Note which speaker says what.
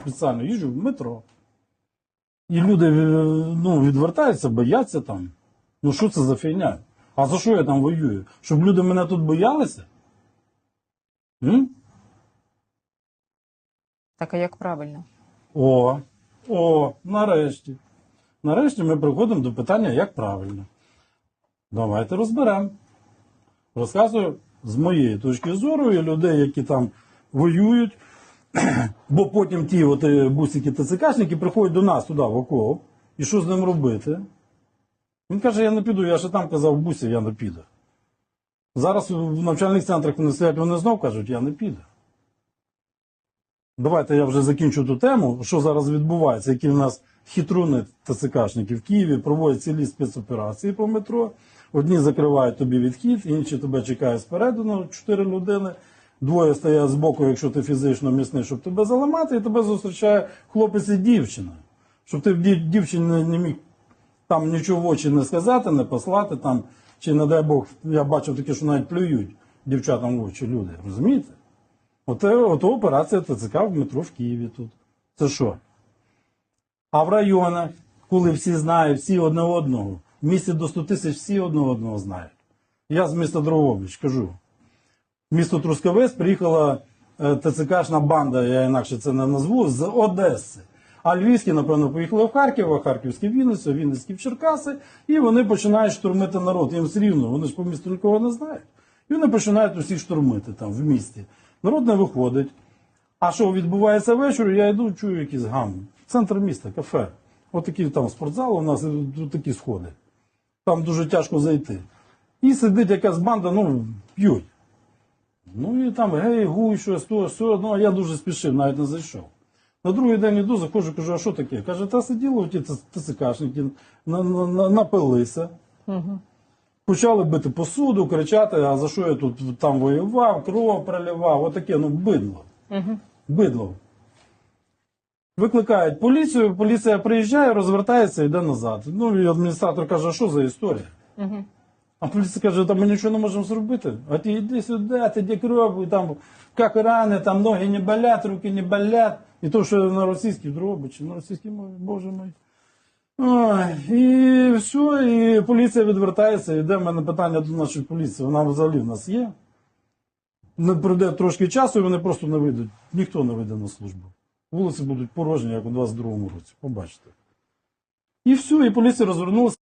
Speaker 1: спеціально їжджу в метро. І люди е, ну, відвертаються, бояться там. Ну що це за фігня? А за що я там воюю? Щоб люди мене тут боялися? М?
Speaker 2: Так а як правильно?
Speaker 1: О, о, нарешті. Нарешті ми приходимо до питання, як правильно. Давайте розберемо. Розказую з моєї точки зору і людей, які там воюють. Бо потім ті от е, бусики ТЦКшники приходять до нас туди, в окоп. І що з ним робити? Він каже, я не піду, я ще там казав в бусі, я не піду. Зараз в навчальних центрах вони стоять, вони знов кажуть, я не піду. Давайте я вже закінчу ту тему, що зараз відбувається, які в нас хитруни ТЦКшники в Києві проводять цілі спецоперації по метро. Одні закривають тобі відхід, інші тебе чекають спереду на 4 людини. Двоє стоять збоку, якщо ти фізично міцний, щоб тебе заламати, і тебе зустрічає хлопець і дівчина. Щоб ти дівчині не- не міг там нічого в очі не сказати, не послати там, чи не дай Бог, я бачив таке, що навіть плюють дівчатам в очі люди. Розумієте? Оте, ото операція ТЦК в метро в Києві тут. Це що? А в районах, коли всі знають, всі одне одного, в місті до 100 тисяч всі одне одного знають. Я з міста Дрогобич кажу. Місто Трускавець приїхала е, ТЦКшна банда, я інакше це не назву, з Одеси. А львівські, напевно, поїхали в Харків, а харківські в Вінницю, Вінницькі в Черкаси, і вони починають штурмити народ. Їм все рівно, вони ж по місту нікого не знають. І вони починають усіх штурмити там в місті. Народ не виходить. А що відбувається ввечері, я йду, чую якийсь гам. Центр міста, кафе. От такий там спортзал, у нас тут такі сходи. Там дуже тяжко зайти. І сидить якась банда, ну, п'ють. Ну і там гей, гуй, щось, то, все. Ну, а я дуже спішив, навіть не зайшов. На другий день йду, заходжу, кажу, а що таке? Каже, та сиділи ті ТЦКшники, на, на, на, напилися. Почали бити посуду, кричати, а за що я тут там воював, кров проливав, отаке, ну, бидло. Бидло. Викликають поліцію, поліція приїжджає, розвертається і йде назад. Ну і адміністратор каже, а що за історія? А поліція каже, та ми нічого не можемо зробити. А ти йди сюди, ти де кров, там як рани, там ноги не болять, руки не болять. І то, що на російській дробичі, на російській мові, боже. Ой, і все, і поліція відвертається, йде в мене питання до нашої поліції. Вона взагалі в нас є. Не пройде трошки часу, і вони просто не вийдуть. Ніхто не вийде на службу. Вулиці будуть порожні, як у 22-му році. Побачите. І все, і поліція розвернулася.